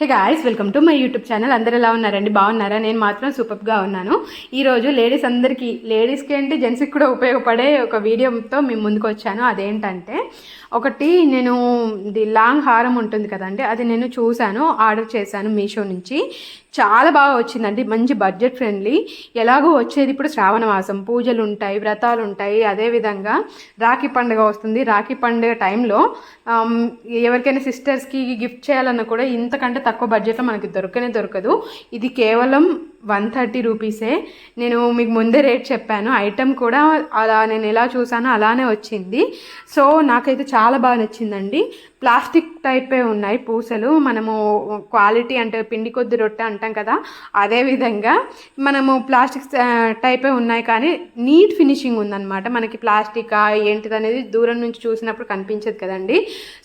Hey guys welcome to my YouTube channel అందరు ఎలా ఉన్నారండి? బాగున్నారా? నేను మాత్రం సూపర్గా ఉన్నాను. ఈరోజు లేడీస్ అందరికీ లేడీస్కి ఏంటి జెంట్స్కి కూడా ఉపయోగపడే ఒక వీడియోతో మేము ముందుకు వచ్చాను. అదేంటంటే ఒకటి నేను ఇది లాంగ్ హారం ఉంటుంది కదండి అది నేను చూశాను ఆర్డర్ చేశాను మీషో నుంచి. చాలా బాగా వచ్చిందండి మంచి బడ్జెట్ ఫ్రెండ్లీ. ఎలాగో వచ్చేది ఇప్పుడు శ్రావణ మాసం పూజలు ఉంటాయి వ్రతాలు ఉంటాయి అదేవిధంగా రాఖీ పండుగ వస్తుంది. రాఖీ పండుగ టైంలో ఎవరికైనా సిస్టర్స్కి గిఫ్ట్ చేయాలన్నా కూడా ఇంతకంటే తక్కువ బడ్జెట్లో మనకి దొరకనే దొరకదు. ఇది కేవలం వన్ థర్టీ రూపీసే. నేను మీకు ముందే రేట్ చెప్పాను. ఐటమ్ కూడా అలా నేను ఎలా చూసానో అలానే వచ్చింది. సో నాకైతే చాలా బాగా నచ్చిందండి. ప్లాస్టిక్ టైపే ఉన్నాయి పూసలు. మనము క్వాలిటీ అంటే పిండి కొద్ది రొట్టె అంటాం కదా అదే విధంగా మనము ప్లాస్టిక్ టైపే ఉన్నాయి కానీ నీట్ ఫినిషింగ్ ఉందన్నమాట. మనకి ప్లాస్టిక్ ఏంటిది అనేది దూరం నుంచి చూసినప్పుడు కనిపించదు కదండి.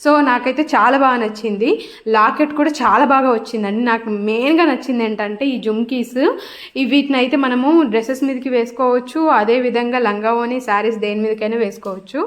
సో నాకైతే చాలా బాగా నచ్చింది. లాకెట్ కూడా చాలా బాగా వచ్చిందండి. నాకు మెయిన్గా నచ్చింది ఏంటంటే ఈ జుమ్కీస్. వీటిని అయితే మనము డ్రెస్సెస్ మీదకి వేసుకోవచ్చు అదే విధంగా లంగావోని శారీస్ దేని మీదకైనా వేసుకోవచ్చు.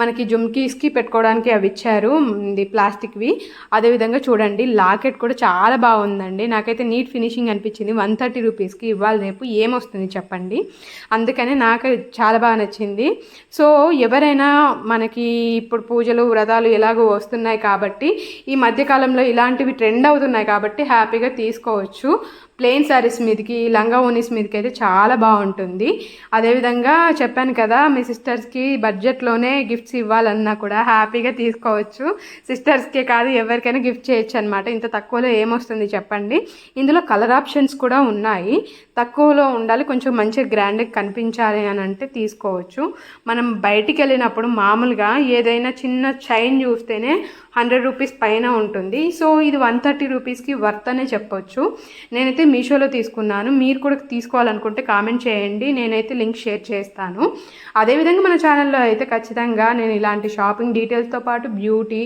మనకి జుమ్కీస్కి పెట్టుకోవడానికి అవి ఇచ్చారు. ఇది ప్లాస్టిక్వి. అదేవిధంగా చూడండి లాకెట్ కూడా చాలా బాగుందండి. నాకైతే నీట్ ఫినిషింగ్ అనిపించింది. వన్ థర్టీ రూపీస్కి ఇవ్వాలి రేపు. ఏమొస్తుంది చెప్పండి. అందుకనే నాకు చాలా బాగా నచ్చింది. సో ఎవరైనా మనకి ఇప్పుడు పూజలు వ్రతాలు ఎలాగో వస్తున్నాయి కాబట్టి ఈ మధ్యకాలంలో ఇలాంటివి ట్రెండ్ అవుతున్నాయి కాబట్టి హ్యాపీగా తీసుకోవచ్చు. ప్లెయిన్ శారీస్ మీదకి లంగా ఓనీస్ మీదకి అయితే చాలా బాగుంటుంది. అదేవిధంగా చెప్పాను కదా మీ సిస్టర్స్కి బడ్జెట్లోనే గిఫ్ట్స్ ఇవ్వాలన్నా కూడా హ్యాపీగా తీసుకోవచ్చు. సిస్టర్స్కే కాదు ఎవరికైనా గిఫ్ట్ చేయొచ్చు అనమాట ఇంత తక్కువలో ఏమొస్తుంది చెప్పండి. ఇందులో కలర్ ఆప్షన్స్ కూడా ఉన్నాయి. తక్కువలో ఉండాలి కొంచెం మంచిగా గ్రాండ్గా కనిపించాలి అని అంటే తీసుకోవచ్చు. మనం బయటికి వెళ్ళినప్పుడు మామూలుగా ఏదైనా చిన్న చైన్ చూస్తేనే హండ్రెడ్ రూపీస్ పైన ఉంటుంది. సో ఇది వన్ థర్టీ రూపీస్కి వర్త్ అనే చెప్పొచ్చు. నేనైతే మీషోలో తీసుకున్నాను. మీరు కూడా తీసుకోవాలనుకుంటే కామెంట్ చేయండి. నేనైతే లింక్ షేర్ చేస్తాను. అదేవిధంగా మన ఛానల్లో అయితే ఖచ్చితంగా నేను ఇలాంటి షాపింగ్ డీటెయిల్స్తో పాటు బ్యూటీ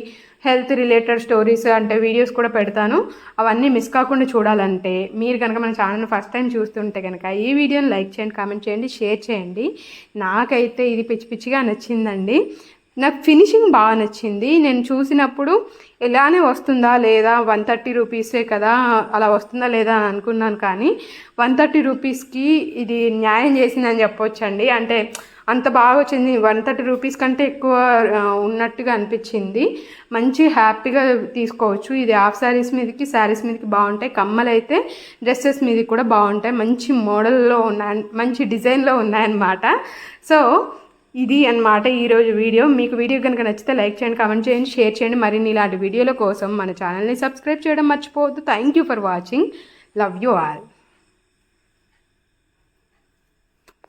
హెల్త్ రిలేటెడ్ స్టోరీస్ అంటే వీడియోస్ కూడా పెడతాను. అవన్నీ మిస్ కాకుండా చూడాలంటే మీరు కనుక మన ఛానల్ని ఫస్ట్ టైం చూస్తుంటే కనుక ఈ వీడియోని లైక్ చేయండి కామెంట్ చేయండి షేర్ చేయండి. నాకైతే ఇది పిచ్చి పిచ్చిగా నచ్చిందండి. నాకు ఫినిషింగ్ బాగా నచ్చింది. నేను చూసినప్పుడు ఇలానే వస్తుందా లేదా? వన్ థర్టీ రూపీసే కదా అలా వస్తుందా లేదా అని అనుకున్నాను కానీ వన్ థర్టీ రూపీస్కి ఇది న్యాయం చేసిందని చెప్పొచ్చండి. అంటే అంత బాగా వచ్చింది. వన్ థర్టీ రూపీస్ కంటే ఎక్కువ ఉన్నట్టుగా అనిపించింది. మంచి హ్యాపీగా తీసుకోవచ్చు. ఇది హాఫ్ శారీస్ మీదకి శారీస్ మీదకి బాగుంటాయి. కమ్మలు అయితే డ్రెస్సెస్ మీదకి కూడా బాగుంటాయి. మంచి మోడల్లో ఉన్నాయి మంచి డిజైన్లో ఉన్నాయన్నమాట. సో ఇది అన్నమాట ఈరోజు వీడియో. మీకు వీడియో కనుక నచ్చితే లైక్ చేయండి కామెంట్ చేయండి షేర్ చేయండి. మరిన్ని ఇలాంటి వీడియోల కోసం మన ఛానల్ని సబ్స్క్రైబ్ చేయడం మర్చిపోవద్దు. Thank you for watching love you all